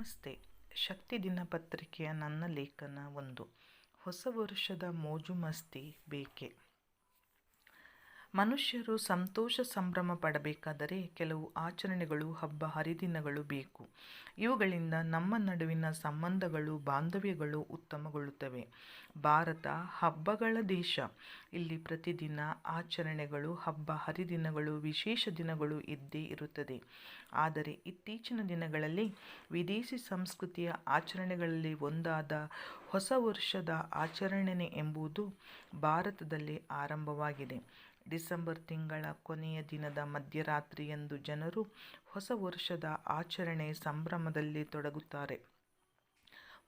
ನಮಸ್ತೆ. ಶಕ್ತಿ ದಿನಪತ್ರಿಕೆಯ ನನ್ನ ಲೇಖನ ಒಂದು. ಹೊಸ ವರ್ಷದ ಮೋಜು ಮಸ್ತಿ ಬೇಕೆ? ಮನುಷ್ಯರು ಸಂತೋಷ ಸಂಭ್ರಮ ಪಡಬೇಕಾದರೆ ಕೆಲವು ಆಚರಣೆಗಳು, ಹಬ್ಬ, ಹರಿದಿನಗಳು ಬೇಕು. ಇವುಗಳಿಂದ ನಮ್ಮ ನಡುವಿನ ಸಂಬಂಧಗಳು, ಬಾಂಧವ್ಯಗಳು ಉತ್ತಮಗೊಳ್ಳುತ್ತವೆ. ಭಾರತ ಹಬ್ಬಗಳ ದೇಶ. ಇಲ್ಲಿ ಪ್ರತಿದಿನ ಆಚರಣೆಗಳು, ಹಬ್ಬ, ಹರಿದಿನಗಳು, ವಿಶೇಷ ದಿನಗಳು ಇದ್ದೇ ಇರುತ್ತದೆ. ಆದರೆ ಇತ್ತೀಚಿನ ದಿನಗಳಲ್ಲಿ ವಿದೇಶಿ ಸಂಸ್ಕೃತಿಯ ಆಚರಣೆಗಳಲ್ಲಿ ಒಂದಾದ ಹೊಸ ವರ್ಷದ ಆಚರಣೆ ಎಂಬುದು ಭಾರತದಲ್ಲಿ ಆರಂಭವಾಗಿದೆ. ಡಿಸೆಂಬರ್ ತಿಂಗಳ ಕೊನೆಯ ದಿನದ ಮಧ್ಯರಾತ್ರಿಯಂದು ಜನರು ಹೊಸ ವರ್ಷದ ಆಚರಣೆ ಸಂಭ್ರಮದಲ್ಲಿ ತೊಡಗುತ್ತಾರೆ.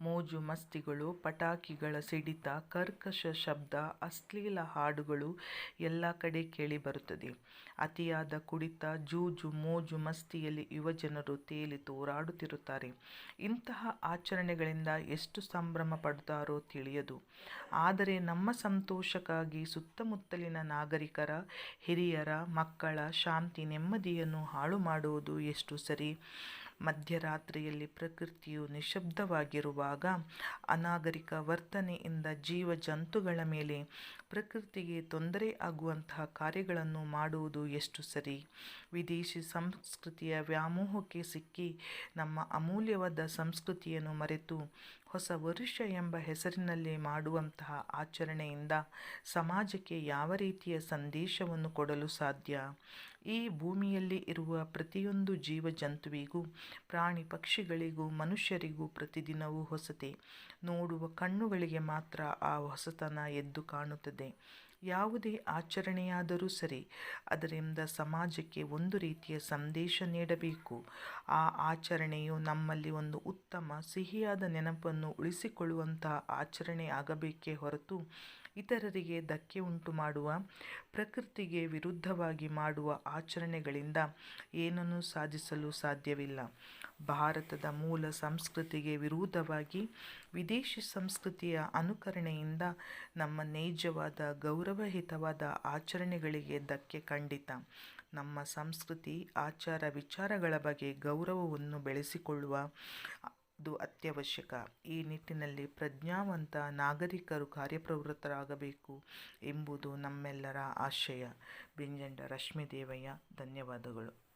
ಮೋಜು ಮಸ್ತಿಗಳು, ಪಟಾಕಿಗಳ ಸಿಡಿತ, ಕರ್ಕಶ ಶಬ್ದ, ಅಶ್ಲೀಲ ಹಾಡುಗಳು ಎಲ್ಲ ಕಡೆ ಕೇಳಿಬರುತ್ತದೆ ಅತಿಯಾದ ಕುಡಿತ, ಜೂಜು, ಮೋಜು ಮಸ್ತಿಯಲ್ಲಿ ಯುವಜನರು ತೇಲಿ ತೋರಾಡುತ್ತಿರುತ್ತಾರೆ. ಇಂತಹ ಆಚರಣೆಗಳಿಂದ ಎಷ್ಟು ಸಂಭ್ರಮ ಪಡುತ್ತಾರೋ ತಿಳಿಯದು. ಆದರೆ ನಮ್ಮ ಸಂತೋಷಕ್ಕಾಗಿ ಸುತ್ತಮುತ್ತಲಿನ ನಾಗರಿಕರ, ಹಿರಿಯರ ಮಕ್ಕಳ ಶಾಂತಿ ನೆಮ್ಮದಿಯನ್ನು ಹಾಳು ಮಾಡುವುದು ಎಷ್ಟು ಸರಿ? ಮಧ್ಯರಾತ್ರಿಯಲ್ಲಿ ಪ್ರಕೃತಿಯು ನಿಶಬ್ದವಾಗಿರುವಾಗ ಅನಾಗರಿಕ ವರ್ತನೆಯಿಂದ ಜೀವ ಜಂತುಗಳ ಮೇಲೆ ಪ್ರಕೃತಿಗೆ ತೊಂದರೆ ಆಗುವಂತಹ ಕಾರ್ಯಗಳನ್ನು ಮಾಡುವುದು ಎಷ್ಟು ಸರಿ? ವಿದೇಶಿ ಸಂಸ್ಕೃತಿಯ ವ್ಯಾಮೋಹಕ್ಕೆ ಸಿಕ್ಕಿ ನಮ್ಮ ಅಮೂಲ್ಯವಾದ ಸಂಸ್ಕೃತಿಯನ್ನು ಮರೆತು ಹೊಸ ವರುಷ ಎಂಬ ಹೆಸರಿನಲ್ಲಿ ಮಾಡುವಂತಹ ಆಚರಣೆಯಿಂದ ಸಮಾಜಕ್ಕೆ ಯಾವ ರೀತಿಯ ಸಂದೇಶವನ್ನು ಕೊಡಲು ಸಾಧ್ಯ? ಈ ಭೂಮಿಯಲ್ಲಿ ಇರುವ ಪ್ರತಿಯೊಂದು ಜೀವ ಜಂತುವಿಗೂ ಪ್ರಾಣಿ ಪಕ್ಷಿಗಳಿಗೂ, ಮನುಷ್ಯರಿಗೂ ಪ್ರತಿದಿನವೂ ಹೊಸತೆ. ನೋಡುವ ಕಣ್ಣುಗಳಿಗೆ ಮಾತ್ರ ಆ ಹೊಸತನ ಎದ್ದು ಕಾಣುತ್ತದೆ. ಯಾವುದೇ ಆಚರಣೆಯಾದರೂ ಸರಿ, ಅದರಿಂದ ಸಮಾಜಕ್ಕೆ ಒಂದು ರೀತಿಯ ಸಂದೇಶ ನೀಡಬೇಕು. ಆ ಆಚರಣೆಯು ನಮ್ಮಲ್ಲಿ ಒಂದು ಉತ್ತಮ, ಸಿಹಿಯಾದ ನೆನಪನ್ನು ಉಳಿಸಿಕೊಳ್ಳುವಂತಹ ಆಚರಣೆ ಆಗಬೇಕೇ ಹೊರತು ಇತರರಿಗೆ ಧಕ್ಕೆ ಉಂಟು ಮಾಡುವ ಪ್ರಕೃತಿಗೆ ವಿರುದ್ಧವಾಗಿ ಮಾಡುವ ಆಚರಣೆಗಳಿಂದ ಏನನ್ನು ಸಾಧಿಸಲು ಸಾಧ್ಯವಿಲ್ಲ. ಭಾರತದ ಮೂಲ ಸಂಸ್ಕೃತಿಗೆ ವಿರುದ್ಧವಾಗಿ ವಿದೇಶಿ ಸಂಸ್ಕೃತಿಯ ಅನುಕರಣೆಯಿಂದ ನಮ್ಮ ನೈಜವಾದ, ಗೌರವಹಿತವಾದ ಆಚರಣೆಗಳಿಗೆ ಧಕ್ಕೆ ಖಂಡಿತ. ನಮ್ಮ ಸಂಸ್ಕೃತಿ, ಆಚಾರ ವಿಚಾರಗಳ ಬಗ್ಗೆ ಗೌರವವನ್ನು ಬೆಳೆಸಿಕೊಳ್ಳುವ ಅದು ಅತ್ಯವಶ್ಯಕ. ಈ ನಿಟ್ಟಿನಲ್ಲಿ ಪ್ರಜ್ಞಾವಂತ ನಾಗರಿಕರು ಕಾರ್ಯಪ್ರವೃತ್ತರಾಗಬೇಕು ಎಂಬುದು ನಮ್ಮೆಲ್ಲರ ಆಶಯ. ಬೆಂಜಂಡ ರಶ್ಮಿದೇವಯ್ಯ ಧನ್ಯವಾದಗಳು.